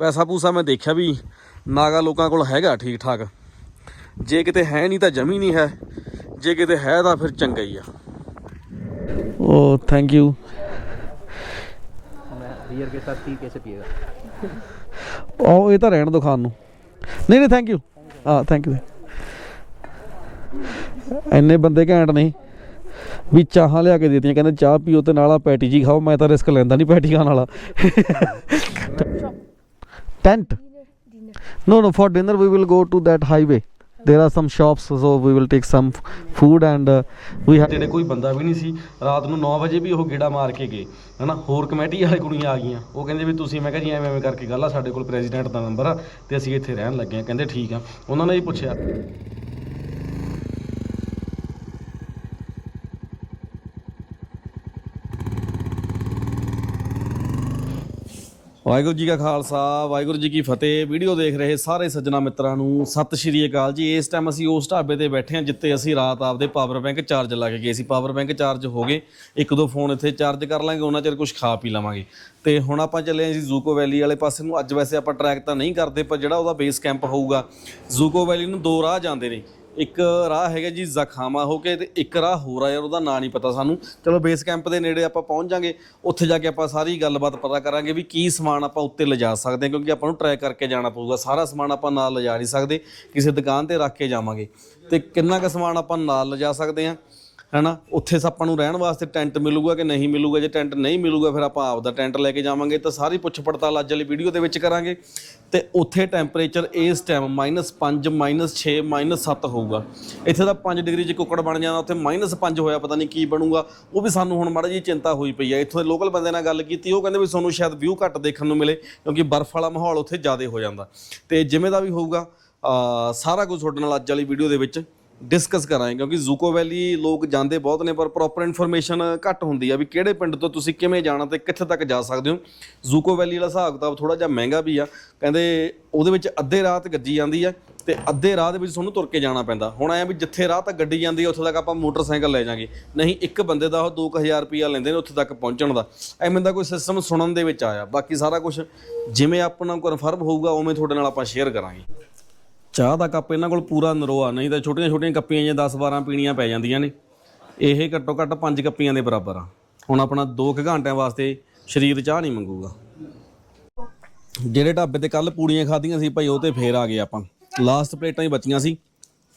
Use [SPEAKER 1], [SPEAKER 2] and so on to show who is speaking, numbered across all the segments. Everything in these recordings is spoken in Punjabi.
[SPEAKER 1] ਪੈਸਾ ਪੂਸਾ ਮੈਂ ਦੇਖਿਆ ਵੀ ਨਾਗਾ ਲੋਕਾਂ ਕੋਲ ਹੈਗਾ ਠੀਕ ਠਾਕ ਜੇ ਕਿਤੇ ਹੈ ਨਹੀਂ ਤਾਂ ਜਮੀ ਨਹੀਂ ਹੈ ਜੇ ਕਿਤੇ ਹੈ ਤਾਂ ਫਿਰ ਚੰਗਾ ਹੀ ਆ। ਉਹ ਥੈਂਕ ਯੂ
[SPEAKER 2] ਮੈਂ
[SPEAKER 1] oh, ਇਹ ਤਾਂ ਰਹਿਣ ਦੋ ਖਾਣ ਨੂੰ। ਨਹੀਂ ਨਹੀਂ ਥੈਂਕ ਯੂ ਹਾਂ ਥੈਂਕ ਯੂ ਐਨੇ ਬੰਦੇ ਘੈਂਟ ਨਹੀਂ ਵੀ ਚਾਹਾਂ ਲਿਆ ਕੇ ਦਿੱਤੀਆਂ ਕਹਿੰਦੇ ਚਾਹ ਪੀਓ ਤੇ ਨਾਲਾ ਪੈਟੀ ਜੀ ਖਾਓ ਮੈਂ ਤਾਂ ਰਿਸਕ ਲੈਂਦਾ ਨਹੀਂ ਪੈਟੀ ਖਾਣ ਵਾਲਾ। Tent no no for dinner we will go to that highway. There are some shops so we will take some food and uh, we have ਜਿਹੜੇ ਕੋਈ ਬੰਦਾ ਵੀ ਨਹੀਂ ਸੀ ਰਾਤ ਨੂੰ 9 ਵਜੇ ਵੀ ਉਹ ਗੇੜਾ ਮਾਰ ਕੇ ਗਏ ਹਨਾ? ਹੋਰ ਕਮੇਟੀ ਵਾਲੇ ਕੁੜੀਆਂ ਆ ਗਈਆਂ। ਉਹ ਕਹਿੰਦੇ ਵੀ ਤੁਸੀਂ ਮੈਂ ਕਿਹਾ ਜੀ ਐਵੇਂ ਐਵੇਂ ਕਰਕੇ ਗੱਲ ਆ ਸਾਡੇ ਕੋਲ ਪ੍ਰੈਜ਼ੀਡੈਂਟ ਦਾ ਨੰਬਰ ਆ ਤੇ ਅਸੀਂ ਇੱਥੇ ਰਹਿਣ ਲੱਗੇ ਆ। ਕਹਿੰਦੇ ਠੀਕ ਆ। ਉਹਨਾਂ ਨੇ ਹੀ ਪੁੱਛਿਆ। ਵਾਹਿਗੁਰੂ ਜੀ ਕਾ ਖਾਲਸਾ, ਵਾਹਿਗੁਰੂ ਜੀ ਕੀ ਫਤਿਹ। ਵੀਡੀਓ ਦੇਖ ਰਹੇ ਸਾਰੇ ਸੱਜਣਾ ਮਿੱਤਰਾਂ ਨੂੰ ਸਤਿ ਸ਼੍ਰੀ ਅਕਾਲ ਜੀ। ਇਸ ਟਾਈਮ ਅਸੀਂ ਉਸ ਢਾਬੇ ਤੇ ਬੈਠੇ ਹਾਂ ਜਿੱਤੇ ਅਸੀਂ ਰਾਤ ਆਪਦੇ ਪਾਵਰ ਬੈਂਕ ਚਾਰਜ ਲਾ ਕੇ ਗਏ ਸੀ। ਪਾਵਰ ਬੈਂਕ ਚਾਰਜ ਹੋ ਗਏ। ਇੱਕ ਦੋ ਫੋਨ ਇੱਥੇ ਚਾਰਜ ਕਰ ਲਾਂਗੇ, ਉਹਨਾਂ ਚਿਰ ਕੁਝ ਖਾ ਪੀ ਲਵਾਂਗੇ। ਤੇ ਹੁਣ ਆਪਾਂ ਚੱਲੇ ਹਾਂ ਜੀ ਜ਼ੂਕੋ ਵੈਲੀ ਵਾਲੇ ਪਾਸੇ ਨੂੰ। ਅੱਜ ਵੈਸੇ ਆਪਾਂ ਟਰੈਕ ਤਾਂ ਨਹੀਂ ਕਰਦੇ, ਪਰ ਜਿਹੜਾ ਉਹਦਾ ਬੇਸ ਕੈਂਪ ਹੋਊਗਾ ਜ਼ੂਕੋ ਵੈਲੀ ਨੂੰ ਦੋ ਰਾਹ ਜਾਂਦੇ ਨੇ। ਇੱਕ ਰਾਹ ਹੈਗਾ ਜੀ ਜ਼ਖਾਮਾ ਹੋ ਕੇ ਤੇ ਇੱਕ ਰਾਹ ਹੋਰ ਆ ਯਾਰ, ਉਹਦਾ ਨਾਂ ਨਹੀਂ ਪਤਾ ਸਾਨੂੰ। ਚਲੋ ਬੇਸ ਕੈਂਪ ਦੇ ਨੇੜੇ ਆਪਾਂ ਪਹੁੰਚ ਜਾਾਂਗੇ, ਉੱਥੇ ਜਾ ਕੇ ਆਪਾਂ ਸਾਰੀ ਗੱਲਬਾਤ ਪਤਾ ਕਰਾਂਗੇ ਵੀ ਕੀ ਸਮਾਨ ਆਪਾਂ ਉੱਤੇ ਲਿਜਾ ਸਕਦੇ ਹਾਂ, ਕਿਉਂਕਿ ਆਪਾਂ ਨੂੰ ਟਰੈਕ ਕਰਕੇ ਜਾਣਾ ਪਊਗਾ। ਸਾਰਾ ਸਮਾਨ ਆਪਾਂ ਨਾਲ ਲਿਜਾ ਨਹੀਂ ਸਕਦੇ, ਕਿਸੇ ਦੁਕਾਨ ਤੇ ਰੱਖ ਕੇ ਜਾਵਾਂਗੇ। ਤੇ ਕਿੰਨਾ ਕੁ ਸਮਾਨ ਆਪਾਂ ਨਾਲ ਲਿਜਾ ਸਕਦੇ ਹਾਂ? ਹੈਨਾ? ਉੱਥੇ ਆਪਾਂ ਨੂੰ ਰਹਿਣ ਵਾਸਤੇ ਟੈਂਟ ਮਿਲੂਗਾ ਕਿ ਨਹੀਂ ਮਿਲੂਗਾ? ਜੇ ਟੈਂਟ ਨਹੀਂ ਮਿਲੂਗਾ, ਫਿਰ ਆਪਾਂ ਆਪਦਾ ਟੈਂਟ ਲੈ ਕੇ ਜਾਵਾਂਗੇ, ਤਾਂ ਸਾਰੀ ਪੁੱਛ ਪੜਤਾਲ ਅੱਜ ਵਾਲੀ ਵੀਡੀਓ ਦੇ ਵਿੱਚ ਕਰਾਂਗੇ। ਤੇ ਉੱਥੇ ਟੈਂਪਰੇਚਰ ਇਸ ਟਾਈਮ -5 -6 -7 ਹੋਊਗਾ। ਇੱਥੇ ਤਾਂ 5 ਡਿਗਰੀ 'ਚ ਕੁੱਕੜ ਬਣ ਜਾਂਦਾ, ਉੱਥੇ -5 ਹੋਇਆ, ਪਤਾ ਨਹੀਂ ਕੀ ਬਣੂਗਾ। ਉਹ ਵੀ ਸਾਨੂੰ ਹੁਣ ਮਾੜਾ ਜੀ ਚਿੰਤਾ ਹੋਈ ਪਈ ਹੈ ਇੱਥੋਂ ਦੇ ਲੋਕਲ ਬੰਦੇ ਨਾਲ ਗੱਲ ਕੀਤੀ, ਉਹ ਕਹਿੰਦੇ ਵੀ ਤੁਹਾਨੂੰ ਸ਼ਾਇਦ ਵਿਊ ਘੱਟ ਦੇਖਣ ਨੂੰ ਮਿਲੇ, ਕਿਉਂਕਿ ਬਰਫ਼ ਵਾਲਾ ਮਾਹੌਲ ਉੱਥੇ ਜ਼ਿਆਦਾ ਹੋ ਜਾਂਦਾ। ਤੇ ਜਿਵੇਂ ਦਾ ਵੀ ਹੋਊਗਾ ਸਾਰਾ ਕੁਝ ਤੁਹਾਡੇ ਨਾਲ ਅੱਜ ਵਾਲੀ ਵੀਡੀਓ ਦੇ ਵਿੱਚ ਡਿਸਕਸ ਕਰਾਂਗੇ, ਕਿਉਂਕਿ ਜ਼ੂਕੋ ਵੈਲੀ ਲੋਕ ਜਾਂਦੇ ਬਹੁਤ ਨੇ, ਪਰ ਪ੍ਰੋਪਰ ਇਨਫੋਰਮੇਸ਼ਨ ਘੱਟ ਹੁੰਦੀ ਆ ਵੀ ਕਿਹੜੇ ਪਿੰਡ ਤੋਂ ਤੁਸੀਂ ਕਿਵੇਂ ਜਾਣਾ ਤੇ ਕਿੱਥੇ ਤੱਕ ਜਾ ਸਕਦੇ ਹੋ। ਜ਼ੂਕੋ ਵੈਲੀ ਵਾਲਾ ਹਿਸਾਬ ਕਿਤਾਬ ਥੋੜਾ ਜਿਹਾ ਮਹਿੰਗਾ ਵੀ ਆ, ਕਹਿੰਦੇ ਉਹਦੇ ਵਿੱਚ ਅੱਧੇ ਰਾਤ ਗੱਜੀ ਜਾਂਦੀ ਆ ਤੇ ਅੱਧੇ ਰਾਹ ਦੇ ਵਿੱਚ ਤੁਹਾਨੂੰ ਤੁਰ ਕੇ ਜਾਣਾ ਪੈਂਦਾ। ਹੁਣ ਐਂ ਵੀ ਜਿੱਥੇ ਰਾਹ ਤੱਕ ਗੱਡੀ ਜਾਂਦੀ ਹੈ ਉੱਥੇ ਤੱਕ ਆਪਾਂ ਮੋਟਰਸਾਈਕਲ ਲੈ ਜਾਾਂਗੇ। ਨਹੀਂ, ਇੱਕ ਬੰਦੇ ਦਾ ਉਹ 2000 ਰੁਪਿਆ ਲੈਂਦੇ ਨੇ ਉੱਥੇ ਤੱਕ ਪਹੁੰਚਣ ਦਾ। ਐਵੇਂ ਦਾ ਕੋਈ ਸਿਸਟਮ ਸੁਣਨ ਦੇ ਵਿੱਚ ਆਇਆ। ਬਾਕੀ ਸਾਰਾ ਕੁਝ ਜਿਵੇਂ ਆਪਣਾ ਕਨਫਰਮ ਹੋਊਗਾ, ਉਵੇਂ ਤੁਹਾਡੇ ਨਾਲ ਆਪਾਂ ਸ਼ੇਅਰ ਕਰਾਂਗੇ। ਚਾਹ ਦਾ ਕੱਪ ਇਹਨਾਂ ਕੋਲ ਪੂਰਾ ਨਰੋਆ ਨਹੀਂ ਤਾਂ ਛੋਟੀਆਂ ਛੋਟੀਆਂ ਕੱਪੀਆਂ ਜਾਂ 10 12 ਪੀਣੀਆਂ ਪੈ ਜਾਂਦੀਆਂ ਨੇ। ਇਹ ਘੱਟੋ ਘੱਟ 5 ਕੱਪੀਆਂ ਦੇ ਬਰਾਬਰ ਆ। ਹੁਣ ਆਪਣਾ 2 ਘੰਟਿਆਂ ਵਾਸਤੇ ਸਰੀਰ ਚਾਹ ਨਹੀਂ ਮੰਗੂਗਾ। ਜਿਹੜੇ ਢਾਬੇ ਤੇ ਕੱਲ ਪੂੜੀਆਂ ਖਾਧੀਆਂ ਸੀ ਭਾਈ ਉਹ ਤੇ ਫੇਰ ਆ ਗਏ ਆਪਾਂ। ਲਾਸਟ ਪਲੇਟਾਂ ਹੀ ਬਚੀਆਂ ਸੀ।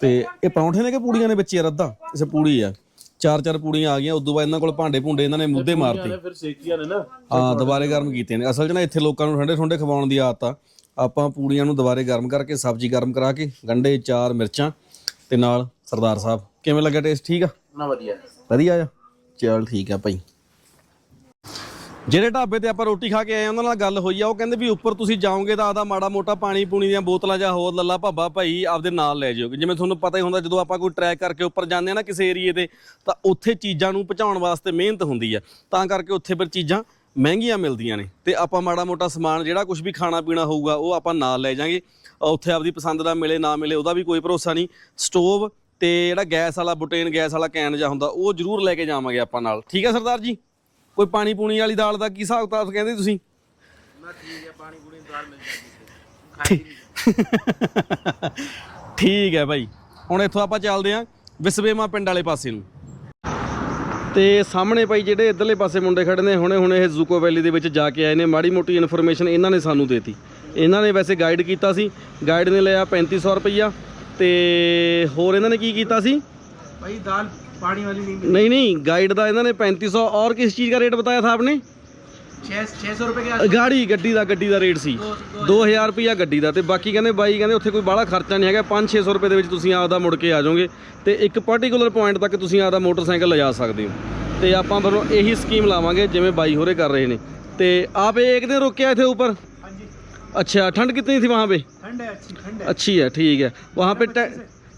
[SPEAKER 1] ਤੇ ਇਹ ਪਰੌਂਠੇ ਨੇ ਕਿ ਪੂੜੀਆਂ ਨੇ ਵਿੱਚ ਯਾਰ ਅੱਧਾ ਇਸੇ ਪੂੜੀ ਆ। ਚਾਰ ਚਾਰ ਪੂੜੀਆਂ ਆ ਗਈਆਂ ਉਦੋਂ ਬਾਅਦ ਇਹਨਾਂ ਕੋਲ ਭਾਂਡੇ ਭੁੰਡੇ ਇਹਨਾਂ ਨੇ ਮੁੱਦੇ ਮਾਰਤੇ।
[SPEAKER 2] ਫਿਰ ਸੇਕੀਆਂ
[SPEAKER 1] ਹਾਂ ਦੁਬਾਰੇ ਗਰਮ ਕੀਤੇ ਨੇ। ਅਸਲ 'ਚ ਨਾ ਇੱਥੇ ਲੋਕਾਂ ਨੂੰ ਠੰਡੇ ਠੰਡੇ ਖਵਾਉਣ ਦੀ ਆਦਤ ਆ। ਆਪਾਂ ਪੂੜੀਆਂ ਨੂੰ ਦੁਬਾਰੇ ਗਰਮ ਕਰਕੇ ਸਬਜ਼ੀ ਗਰਮ ਕਰਾ ਕੇ ਗੰਡੇ ਚਾਰ ਮਿਰਚਾਂ ਤੇ ਨਾਲ ਸਰਦਾਰ ਸਾਹਿਬ। ਕਿਵੇਂ ਲੱਗਾ ਟੇਸਟ ਠੀਕ ਆ?
[SPEAKER 2] ਨਾ ਵਧੀਆ।
[SPEAKER 1] ਵਧੀਆ ਆ? ਚਲ ਠੀਕ ਆ ਭਾਈ। ਜਿਹੜੇ ਢਾਬੇ ਤੇ ਆਪਾਂ ਰੋਟੀ ਖਾ ਕੇ ਆਏ ਉਹਨਾਂ ਨਾਲ ਗੱਲ ਹੋਈ ਆ। ਉਹ ਕਹਿੰਦੇ ਵੀ ਉੱਪਰ ਤੁਸੀਂ ਜਾਓਗੇ ਤਾਂ ਆਦਾ ਮਾੜਾ ਮੋਟਾ ਪਾਣੀ ਪੂਣੀ ਦੀਆਂ ਬੋਤਲਾਂ ਜਾਂ ਹੋਰ ਲੱਲਾ ਭਾਬਾ ਭਾਈ ਆਪਦੇ ਨਾਲ ਲੈ ਜਾਓਗੇ ਜਿਵੇਂ ਤੁਹਾਨੂੰ ਪਤਾ ਹੀ ਹੁੰਦਾ ਜਦੋਂ ਆਪਾਂ ਕੋਈ ਟਰੈਕ ਕਰਕੇ ਉੱਪਰ ਜਾਂਦੇ ਆ ਨਾ ਕਿਸੇ ਏਰੀਏ ਤੇ ਤਾਂ ਉੱਥੇ ਚੀਜ਼ਾਂ ਨੂੰ ਪਹੁੰਚਾਉਣ ਵਾਸਤੇ ਮਿਹਨਤ ਹੁੰਦੀ ਆ। ਤਾਂ ਕਰਕੇ ਉੱਥੇ ਫਿਰ ਚੀਜ਼ਾਂ ਮਹਿੰਗੀਆਂ ਮਿਲਦੀਆਂ ਨੇ ਤੇ ਆਪਾਂ ਮਾੜਾ ਮੋਟਾ ਸਮਾਨ ਜਿਹੜਾ ਕੁਝ ਵੀ ਖਾਣਾ ਪੀਣਾ ਹੋਊਗਾ ਉਹ ਆਪਾਂ ਨਾਲ ਲੈ ਜਾਾਂਗੇ। ਉੱਥੇ ਆਪਦੀ ਪਸੰਦ ਦਾ ਮਿਲੇ ਨਾ ਮਿਲੇ ਉਹਦਾ ਵੀ ਕੋਈ ਭਰੋਸਾ ਨਹੀਂ। ਸਟੋਵ ਤੇ ਜਿਹੜਾ ਗੈਸ ਵਾਲਾ ਬੁਟੇਨ ਗੈਸ ਵਾਲਾ ਕੈਨ ਜਾਂ ਹੁੰਦਾ ਉਹ ਜ਼ਰੂਰ ਲੈ ਕੇ ਜਾਵਾਂਗੇ ਆਪਾਂ ਨਾਲ। ਠੀਕ ਹੈ ਸਰਦਾਰ ਜੀ? ਕੋਈ ਪਾਣੀ ਪੂਣੀ ਵਾਲੀ ਦਾਲ ਦਾ ਕੀ ਹਿਸਾਬ ਕਿਤਾਬ ਕਹਿੰਦੇ ਤੁਸੀਂ? ਠੀਕ ਹੈ ਭਾਈ। ਹੁਣ ਇੱਥੋਂ ਆਪਾਂ ਚੱਲਦੇ ਆਂ ਵਿਸਵੇਮਾ ਪਿੰਡ ਵਾਲੇ ਪਾਸੇ ਨੂੰ। ਤੇ ਸਾਹਮਣੇ ਭਾਈ ਜਿਹੜੇ ਇਧਰਲੇ ਪਾਸੇ ਮੁੰਡੇ ਖੜੇ ਨੇ ਹੁਣੇ ਹੁਣੇ ਇਹ ਜ਼ੂਕੋ ਵੈਲੀ ਦੇ ਵਿੱਚ ਜਾ ਕੇ ਆਏ ਨੇ। ਮਾੜੀ ਮੋਟੀ ਇਨਫੋਰਮੇਸ਼ਨ ਇਹਨਾਂ ਨੇ ਸਾਨੂੰ ਦੇਤੀ। ਇਹਨਾਂ ਨੇ ਵੈਸੇ ਗਾਈਡ ਕੀਤਾ ਸੀ। ਗਾਈਡ ਨੇ ਲਿਆ 3500 ਰੁਪਈਆ ਤੇ ਹੋਰ ਇਹਨਾਂ ਨੇ ਕੀ ਕੀਤਾ ਸੀ?
[SPEAKER 2] ਭਾਈ ਦਾਲ ਪਾਣੀ ਵਾਲੀ ਨਹੀਂ
[SPEAKER 1] ਨਹੀਂ ਨਹੀਂ ਗਾਈਡ ਦਾ ਇਹਨਾਂ ਨੇ 3500 ਔਰ ਕਿਸ ਚੀਜ਼ ਦਾ
[SPEAKER 2] ਰੇਟ ਬਤਾਇਆ ਥਾ ਆਪਨੇ? ਰੁਪਏ
[SPEAKER 1] ਗਾੜੀ ਗੱਡੀ ਦਾ ਗੱਡੀ ਦਾ ਰੇਟ ਸੀ। 2000 ਰੁਪਿਆ ਗੱਡੀ ਦਾ ਤੇ ਬਾਕੀ ਕਹਿੰਦੇ ਬਾਈ ਕਹਿੰਦੇ ਉੱਥੇ ਕੋਈ ਬਾਹਲਾ ਖਰਚਾ ਨਹੀਂ ਹੈਗਾ 5-600 ਰੁਪਏ ਦੇ ਵਿੱਚ ਤੁਸੀਂ ਆਪਦਾ ਮੁੜ ਕੇ ਆ ਜਾਓਗੇ ਤੇ ਇੱਕ ਪਾਰਟਿਕੂਲਰ ਪੁਆਇੰਟ ਤੱਕ ਤੁਸੀਂ ਆਪਦਾ ਮੋਟਰਸਾਈਕਲ ਲਿਜਾ ਸਕਦੇ ਹੋ। ਤੇ ਆਪਾਂ ਫਿਰ ਇਹੀ ਸਕੀਮ ਲਾਵਾਂਗੇ ਜਿਵੇਂ ਬਾਈ ਹੋਰੇ ਕਰ ਰਹੇ ਨੇ। ਤੇ ਆਪ ਇੱਕ ਦਿਨ ਰੁਕਿਆ ਇੱਥੇ
[SPEAKER 2] ਉੱਪਰ? ਹਾਂਜੀ।
[SPEAKER 1] अच्छा ठंड कितनी थी वहाँ पे
[SPEAKER 2] ठंड है अच्छी ठंड है
[SPEAKER 1] अच्छी है ठीक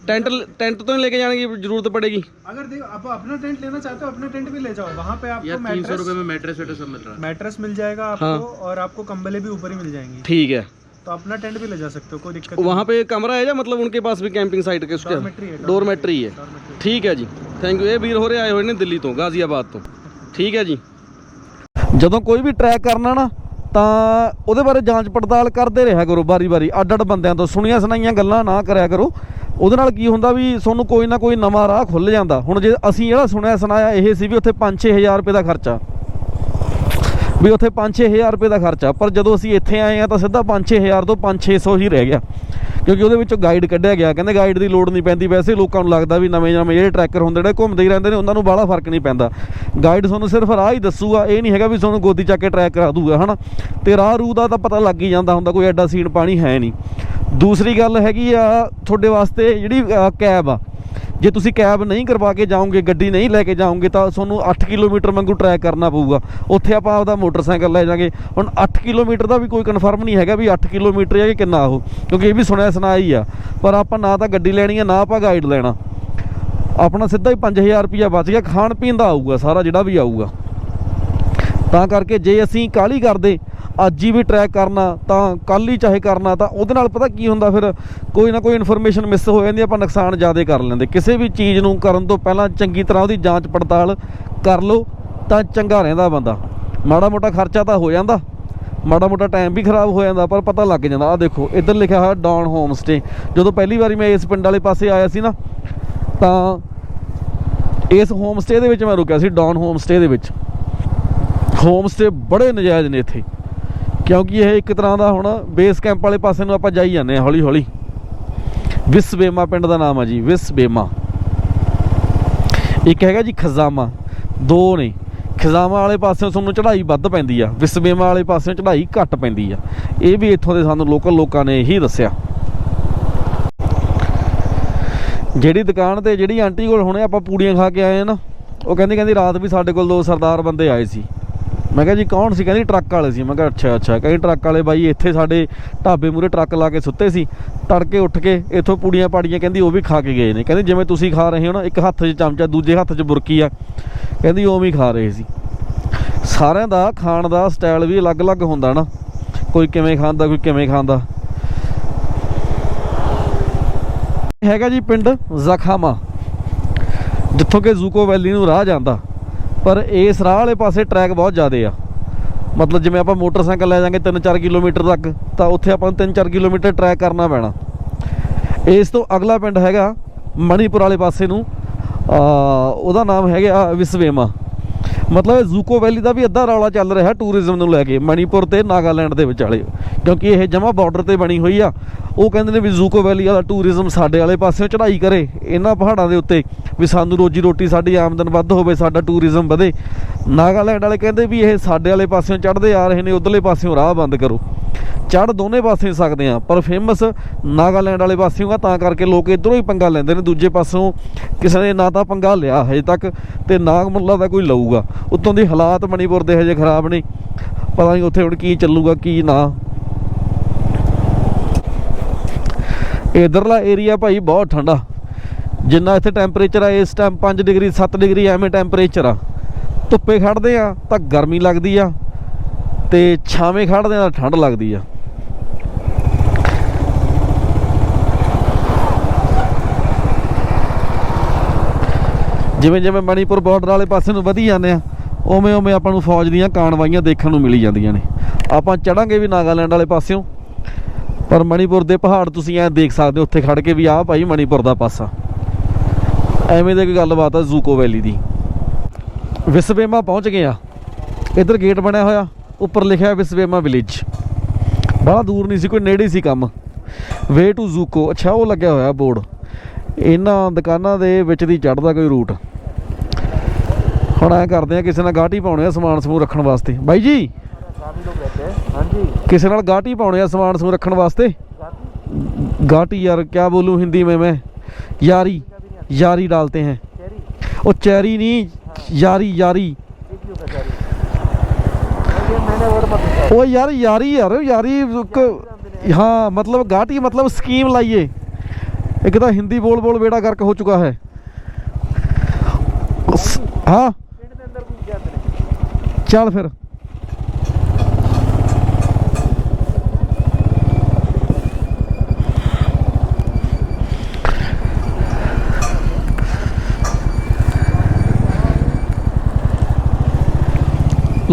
[SPEAKER 1] टेंट टेंट तो नहीं लेके जाने की जरूरत पड़ेगी
[SPEAKER 2] अगर देखो आप अपना टेंट लेना चाहते हो अपना टेंट भी ले जाओ वहाँ पे आपको मैट्रेस रुपए में मैट्रेस वेट्रेस सब मिल रहा है मैट्रेस मिल जाएगा आपको और आपको कंबले भी ऊपर ही मिल जाएंगे
[SPEAKER 1] ठीक है
[SPEAKER 2] तो अपना टेंट भी ले जा सकते हो कोई दिक्कत नहीं
[SPEAKER 1] वहाँ पे कमरा है या मतलब उनके पास भी कैंपिंग साइट के उसके
[SPEAKER 2] डॉर्मेट्री है
[SPEAKER 1] ਡੋਰਮੈਟਰੀ ਹੈ ਠੀਕ ਹੈ ਜੀ ਥੈਂਕ ਯੂ ਇਹ ਵੀਰ ਹੋਰੇ ਆਏ ਹੋਏ ਨੇ ਦਿੱਲੀ ਤੋਂ ਗਾਜ਼ੀਆਬਾਦ ਤੋਂ ਠੀਕ ਹੈ ਜੀ ਜਦੋਂ ਕੋਈ ਵੀ ਟਰੈਕ ਕਰਨਾ ਨਾ ਤਾਂ ਉਹਦੇ ਬਾਰੇ ਜਾਂਚ ਪੜਤਾਲ ਕਰਦੇ ਰਿਹਾ ਕਰੋ ਬਾਰੀ-ਬਾਰੀ ਅੱਡ-ਅੱਡ ਬੰਦਿਆਂ ਤੋਂ ਸੁਣੀਆਂ ਸੁਣਾਈਆਂ ਗੱਲਾਂ ਨਾ ਕਰਿਆ ਕਰੋ ਉਹਦੇ ਨਾਲ ਕੀ ਹੁੰਦਾ ਵੀ ਤੁਹਾਨੂੰ ਕੋਈ ਨਾ ਕੋਈ ਨਵਾਂ ਰਾਹ ਖੁੱਲ ਜਾਂਦਾ। ਹੁਣ ਜੇ ਅਸੀਂ ਜਿਹੜਾ ਸੁਣਿਆ ਸੁਣਾਇਆ ਇਹ ਸੀ ਵੀ ਉੱਥੇ 5-6000 ਰੁਪਏ ਦਾ ਖਰਚਾ। ਵੀ ਉੱਥੇ 5-6000 ਰੁਪਏ ਦਾ ਖਰਚਾ, ਪਰ ਜਦੋਂ ਅਸੀਂ ਇੱਥੇ ਆਏ ਆ ਤਾਂ ਸਿੱਧਾ 5-6000 ਤੋਂ 5-600 ਹੀ ਰਹਿ ਗਿਆ। ਕਿਉਂਕਿ ਉਹਦੇ ਵਿੱਚੋਂ ਗਾਈਡ ਕੱਢਿਆ ਗਿਆ। ਕਹਿੰਦੇ ਗਾਈਡ ਦੀ ਲੋੜ ਨਹੀਂ ਪੈਂਦੀ। ਵੈਸੇ ਲੋਕਾਂ ਨੂੰ ਲੱਗਦਾ ਵੀ ਨਵੇਂ ਨਵੇਂ ਜਿਹੜੇ ਟਰੈਕਰ ਹੁੰਦੇ ਜਿਹੜੇ ਘੁੰਮਦੇ ਹੀ ਰਹਿੰਦੇ ਨੇ, ਉਹਨਾਂ ਨੂੰ ਬਾਹਲਾ ਫ਼ਰਕ ਨਹੀਂ ਪੈਂਦਾ। ਗਾਈਡ ਤੁਹਾਨੂੰ ਸਿਰਫ ਰਾਹ ਹੀ ਦੱਸੂਗਾ। ਇਹ ਨਹੀਂ ਹੈਗਾ ਵੀ ਤੁਹਾਨੂੰ ਗੋਦੀ ਚੱਕ ਕੇ ਟਰੈਕ ਕਰਾ ਦੂਗਾ, ਹਨਾ? ਤੇ ਰਾਹ ਰੂ ਦਾ ਤਾਂ ਪਤਾ ਲੱਗ ਹੀ ਜਾਂਦਾ ਹੁੰਦਾ, ਕੋਈ ਐਡਾ ਸੀਨ ਪਾਣੀ ਹੈ ਨਹੀਂ। ਦੂਸਰੀ ਗੱਲ ਹੈਗੀ ਆ ਤੁਹਾਡੇ ਵਾਸਤੇ ਜਿਹੜੀ ਕੈਬ ਆ। ਜੇ ਤੁਸੀਂ ਕੈਬ ਨਹੀਂ ਕਰਵਾ ਕੇ ਜਾਓਗੇ, ਗੱਡੀ ਨਹੀਂ ਲੈ ਕੇ ਜਾਓਗੇ, ਤਾਂ ਤੁਹਾਨੂੰ 8 ਕਿਲੋਮੀਟਰ ਵਾਂਗੂ ਟਰੈਕ ਕਰਨਾ ਪਊਗਾ। ਉੱਥੇ ਆਪਾਂ ਆਪਦਾ ਮੋਟਰਸਾਈਕਲ ਲੈ ਜਾਾਂਗੇ। ਹੁਣ 8 ਕਿਲੋਮੀਟਰ ਦਾ ਵੀ ਕੋਈ ਕਨਫਰਮ ਨਹੀਂ ਹੈਗਾ ਵੀ 8 ਕਿਲੋਮੀਟਰ ਹੈ ਕਿ ਕਿੰਨਾ ਉਹ, ਕਿਉਂਕਿ ਇਹ ਵੀ ਸੁਣਿਆ ਸੁਣਾਇਆ ਹੀ ਆ। ਪਰ ਆਪਾਂ ਨਾ ਤਾਂ ਗੱਡੀ ਲੈਣੀ ਆ, ਨਾ ਆਪਾਂ ਗਾਈਡ ਲੈਣਾ। ਆਪਣਾ ਸਿੱਧਾ ਹੀ 5000 ਰੁਪਿਆ ਬਚ ਗਿਆ ਖਾਣ ਪੀਣ ਦਾ ਆਊਗਾ, ਸਾਰਾ ਜਿਹੜਾ ਵੀ ਆਊਗਾ। ਤਾਂ ਕਰਕੇ ਜੇ ਅਸੀਂ ਕਾਲੀ ਕਰਦੇ ਅੱਜ ਹੀ ਵੀ ਟਰੈਕ ਕਰਨਾ, ਤਾਂ ਕੱਲ ਹੀ ਚਾਹੇ ਕਰਨਾ, ਤਾਂ ਉਹਦੇ ਨਾਲ ਪਤਾ ਕੀ ਹੁੰਦਾ ਫਿਰ? ਕੋਈ ਨਾ ਕੋਈ ਇਨਫੋਰਮੇਸ਼ਨ ਮਿਸ ਹੋ ਜਾਂਦੀ ਆਪਾਂ ਨੁਕਸਾਨ ਜ਼ਿਆਦਾ ਕਰ ਲੈਂਦੇ। ਕਿਸੇ ਵੀ ਚੀਜ਼ ਨੂੰ ਕਰਨ ਤੋਂ ਪਹਿਲਾਂ ਚੰਗੀ ਤਰ੍ਹਾਂ ਉਹਦੀ ਜਾਂਚ ਪੜਤਾਲ ਕਰ ਲਓ, ਤਾਂ ਚੰਗਾ ਰਹਿੰਦਾ ਬੰਦਾ। ਮਾੜਾ ਮੋਟਾ ਖਰਚਾ ਤਾਂ ਹੋ ਜਾਂਦਾ। ਮਾੜਾ ਮੋਟਾ ਟਾਈਮ ਵੀ ਖਰਾਬ ਹੋ ਜਾਂਦਾ, ਪਰ ਪਤਾ ਲੱਗ ਜਾਂਦਾ। ਆ ਦੇਖੋ, ਇੱਧਰ ਲਿਖਿਆ ਹੋਇਆ ਡੌਨ ਹੋਮ ਸਟੇ ਜਦੋਂ ਪਹਿਲੀ ਵਾਰੀ ਮੈਂ ਇਸ ਪਿੰਡ ਵਾਲੇ ਪਾਸੇ ਆਇਆ ਸੀ ਨਾ, ਤਾਂ ਇਸ ਹੋਮ ਸਟੇ ਦੇ ਵਿੱਚ ਮੈਂ ਰੁਕਿਆ ਸੀ ਡੌਨ ਹੋਮ ਸਟੇ ਦੇ ਵਿੱਚ। ਹੋਮ ਸਟੇ ਬੜੇ ਨਜਾਇਜ਼ ਨੇ ਇੱਥੇ। ਕਿਉਂਕਿ ਇਹ ਇੱਕ ਤਰ੍ਹਾਂ ਦਾ ਹੁਣ ਬੇਸ ਕੈਂਪ ਵਾਲੇ ਪਾਸੇ ਨੂੰ ਆਪਾਂ ਜਾਈ ਜਾਂਦੇ ਹਾਂ ਹੌਲੀ ਹੌਲੀ ਵਿਸਬੇਮਾ ਪਿੰਡ ਦਾ ਨਾਮ ਆ ਜੀ ਵਿਸਬੇਮਾ ਇੱਕ ਹੈਗਾ ਜੀ ਖਜ਼ਾਮਾ, ਦੋ ਨੇ। ਖਜ਼ਾਮਾ ਵਾਲੇ ਪਾਸਿਓਂ ਤੁਹਾਨੂੰ ਚੜ੍ਹਾਈ ਵੱਧ ਪੈਂਦੀ ਆ ਵਿਸਬੇਮਾ ਵਾਲੇ ਪਾਸਿਓਂ ਚੜ੍ਹਾਈ ਘੱਟ ਪੈਂਦੀ ਆ। ਇਹ ਵੀ ਇੱਥੋਂ ਦੇ ਸਾਨੂੰ ਲੋਕਲ ਲੋਕਾਂ ਨੇ ਇਹੀ ਦੱਸਿਆ। ਜਿਹੜੀ ਦੁਕਾਨ ਤੇ ਜਿਹੜੀ ਆਂਟੀ ਕੋਲ ਹੁਣੇ ਆਪਾਂ ਪੂੜੀਆਂ ਖਾ ਕੇ ਆਏ ਆ ਨਾ, ਉਹ ਕਹਿੰਦੀ ਕਹਿੰਦੀ ਰਾਤ ਵੀ ਸਾਡੇ ਕੋਲ ਦੋ ਸਰਦਾਰ ਬੰਦੇ ਆਏ ਸੀ। ਮੈਂ ਕਿਹਾ ਜੀ ਕੌਣ ਸੀ? ਕਹਿੰਦੀ ਟਰੱਕ ਵਾਲੇ ਸੀ। ਮੈਂ ਕਿਹਾ ਅੱਛਾ ਅੱਛਾ। ਕਹਿੰਦੀ ਟਰੱਕ ਵਾਲੇ ਬਾਈ ਇੱਥੇ ਸਾਡੇ ਢਾਬੇ ਮੂਰੇ ਟਰੱਕ ਲਾ ਕੇ ਸੁੱਤੇ ਸੀ। ਤੜਕੇ ਉੱਠ ਕੇ ਇੱਥੋਂ ਪੂੜੀਆਂ ਪਾੜੀਆਂ ਕਹਿੰਦੀ ਉਹ ਵੀ ਖਾ ਕੇ ਗਏ ਨੇ। ਕਹਿੰਦੀ ਜਿਵੇਂ ਤੁਸੀਂ ਖਾ ਰਹੇ ਹੋ ਨਾ, ਇੱਕ ਹੱਥ 'ਚ ਚਮਚਾ, ਦੂਜੇ ਹੱਥ 'ਚ ਬੁਰਕੀ ਆ। ਕਹਿੰਦੀ ਉਵੇਂ ਹੀ ਖਾ ਰਹੇ ਸੀ। ਸਾਰਿਆਂ ਦਾ ਖਾਣ ਦਾ ਸਟਾਈਲ ਵੀ ਅਲੱਗ-ਅਲੱਗ ਹੁੰਦਾ ਨਾ। ਕੋਈ ਕਿਵੇਂ ਖਾਂਦਾ, ਕੋਈ ਕਿਵੇਂ ਖਾਂਦਾ। ਹੈਗਾ ਜੀ ਪਿੰਡ ਜ਼ਖਾਮਾ। ਜਿੱਥੋਂ ਕਿ ਜ਼ੂਕੋ ਵੈਲੀ ਨੂੰ ਰਾਹ ਜਾਂਦਾ। ਪਰ ਇਸ ਰਾਹ ਵਾਲੇ ਪਾਸੇ ਟਰੈਕ ਬਹੁਤ ਜ਼ਿਆਦੇ ਆ। ਮਤਲਬ ਜਿਵੇਂ ਆਪਾਂ ਮੋਟਰਸਾਈਕਲ ਲੈ ਜਾਾਂਗੇ 3-4 ਕਿਲੋਮੀਟਰ ਤੱਕ, ਤਾਂ ਉੱਥੇ ਆਪਾਂ ਨੂੰ 3-4 ਕਿਲੋਮੀਟਰ ਟਰੈਕ ਕਰਨਾ ਪੈਣਾ। ਇਸ ਤੋਂ ਅਗਲਾ ਪਿੰਡ ਹੈਗਾ ਮਣੀਪੁਰ ਵਾਲੇ ਪਾਸੇ ਨੂੰ ਉਹਦਾ ਨਾਮ ਹੈਗਾ ਵਿਸਵੇਮਾ। ਮਤਲਬ ਇਹ ਜ਼ੂਕੋ ਵੈਲੀ ਦਾ ਵੀ ਅੱਧਾ ਰੌਲਾ ਚੱਲ ਰਿਹਾ ਟੂਰਿਜ਼ਮ ਨੂੰ ਲੈ ਕੇ, ਮਣੀਪੁਰ ਤੇ ਨਾਗਾਲੈਂਡ ਦੇ ਵਿਚਾਲੇ। ਕਿਉਂਕਿ ਇਹ ਜਮਾ ਬਾਰਡਰ ਤੇ ਬਣੀ ਹੋਈ ਆ। ਉਹ ਕਹਿੰਦੇ ਨੇ ਵੀ ਜ਼ੂਕੋ ਵੈਲੀ ਵਾਲਾ ਟੂਰਿਜ਼ਮ ਸਾਡੇ ਵਾਲੇ ਪਾਸਿਓਂ ਚੜ੍ਹਾਈ ਕਰੇ। ਇਹਨਾਂ ਪਹਾੜਾਂ ਦੇ ਉੱਤੇ ਵੀ ਸਾਨੂੰ ਰੋਜੀ ਰੋਟੀ ਸਾਡੀ ਆਮਦਨ ਵੱਧ ਹੋਵੇ, ਸਾਡਾ ਟੂਰਿਜ਼ਮ ਵਧੇ। ਨਾਗਾਲੈਂਡ ਵਾਲੇ ਕਹਿੰਦੇ ਵੀ ਇਹ ਸਾਡੇ ਵਾਲੇ ਪਾਸਿਓਂ ਚੜ੍ਹਦੇ ਆ ਰਹੇ ਨੇ, ਉਧਰਲੇ ਪਾਸਿਓਂ ਰਾਹ ਬੰਦ ਕਰੋ। ਚੜ੍ਹ ਦੋਨੇ ਪਾਸੇ ਸਕਦੇ ਆ, ਪਰ ਫੇਮਸ ਨਾਗਾਲੈਂਡ ਵਾਲੇ ਪਾਸਿਓਂ ਆ, ਤਾਂ ਕਰਕੇ ਲੋਕ ਇਧਰੋਂ ਹੀ ਪੰਗਾ ਲੈਂਦੇ ਨੇ, ਦੂਜੇ ਪਾਸੋਂ ਕਿਸੇ ਨੇ ਨਾ ਤਾਂ ਪੰਗਾ ਲਿਆ ਹਜੇ ਤੱਕ, ਤੇ ਨਾ ਮੁੱਲਾ ਦਾ ਕੋਈ ਲਊਗਾ। ਉੱਤੋਂ ਦੀ ਹਾਲਾਤ ਮਣੀਪੁਰ ਦੇ ਹਜੇ ਖਰਾਬ ਨੇ, ਪਤਾ ਨਹੀਂ ਉੱਥੇ ਹੁਣ ਕੀ ਚੱਲੂਗਾ, ਕੀ ਨਾ। ਇਧਰਲਾ ਏਰੀਆ ਭਾਈ ਬਹੁਤ ਠੰਡਾ, ਜਿੰਨਾ ਇੱਥੇ ਟੈਂਪਰੇਚਰ ਆ, ਇਸ ਟਾਈਮ 5 ਡਿਗਰੀ 7 ਡਿਗਰੀ, ਐਵੇਂ ਟੈਂਪਰੇਚਰ ਆ। ਧੁੱਪੇ ਖੜਦੇ ਆ ਤਾਂ ਗਰਮੀ ਲੱਗਦੀ ਆ ਤੇ ਛਾਵੇਂ ਖੜਦੇ ਆ ਤਾਂ ਠੰਡ ਲੱਗਦੀ ਆ। ਜਿਵੇਂ ਜਿਵੇਂ ਮਣੀਪੁਰ ਬਾਰਡਰ ਵਾਲੇ ਪਾਸੇ ਨੂੰ ਵਧੀ ਜਾਂਦੇ ਆ, ਉਵੇਂ ਉਵੇਂ ਆਪਾਂ ਨੂੰ ਫੌਜ ਦੀਆਂ ਕਾਨਵਾਈਆਂ ਦੇਖਣ ਨੂੰ ਮਿਲੀ ਜਾਂਦੀਆਂ ਨੇ। ਆਪਾਂ ਚੜਾਂਗੇ ਵੀ ਨਾਗਾਲੈਂਡ ਵਾਲੇ ਪਾਸਿਓਂ, ਪਰ ਮਣੀਪੁਰ ਦੇ ਪਹਾੜ ਤੁਸੀਂ ਐ ਦੇਖ ਸਕਦੇ ਹੋ, ਉੱਥੇ ਖੜ ਕੇ ਵੀ ਆਹ ਭਾਈ ਮਣੀਪੁਰ ਦਾ ਪਾਸਾ। ਐਵੇਂ ਦੀ ਕੋਈ ਗੱਲਬਾਤ ਆ ਜ਼ੂਕੋ ਵੈਲੀ ਦੀ। ਵਿਸਵੇਮਾ ਪਹੁੰਚ ਗਏ ਆ। ਇਧਰ ਗੇਟ ਬਣਿਆ ਹੋਇਆ ਉੱਪਰ ਲਿਖਿਆ ਵਿਸਵੇਮਾ ਵਿਲੇਜ ਬੜਾ ਦੂਰ ਨਹੀਂ ਸੀ ਕੋਈ ਨੇੜੇ ਸੀ ਕੰਮ। ਵੇ ਟੂ ਜ਼ੂਕੋ ਅੱਛਾ ਉਹ ਲੱਗਿਆ ਹੋਇਆ ਬੋਰਡ ਇਹਨਾਂ ਦੁਕਾਨਾਂ ਦੇ ਵਿੱਚ ਦੀ ਚੜਦਾ ਕੋਈ ਰੂਟ ਹੁਣ ਐ ਕਰਦੇ ਆ ਕਿਸੇ ਨਾਲ ਗਾਟੀ ਪਾਉਣੇ ਆ ਸਮਾਨ ਸਮੂਹ ਰੱਖਣ ਵਾਸਤੇ। ਬਾਈ ਜੀ? ਕਿਸੇ ਨਾਲ ਗਾਟੀ ਪਾਉਣੇ ਆ ਸਮਾਨ ਸਮੂਹ ਰੱਖਣ ਵਾਸਤੇ? ਗਾਟੀ ਯਾਰ ਕੀ ਬੋਲੂ ਹਿੰਦੀ ਮੈਂ ਮੈਂ? ਯਾਰੀ। ਯਾਰੀ ਡਾਲਤੇ ਹੈ। ਉਹ ਚੈਰੀ ਨਹੀਂ यारी यारी ओ यार यारी यार यारी क- हाँ मतलब घाटी मतलब स्कीम लाइए एक तो हिंदी बोल बोल बेड़ा गर्क हो चुका है उस- हाँ चल फिर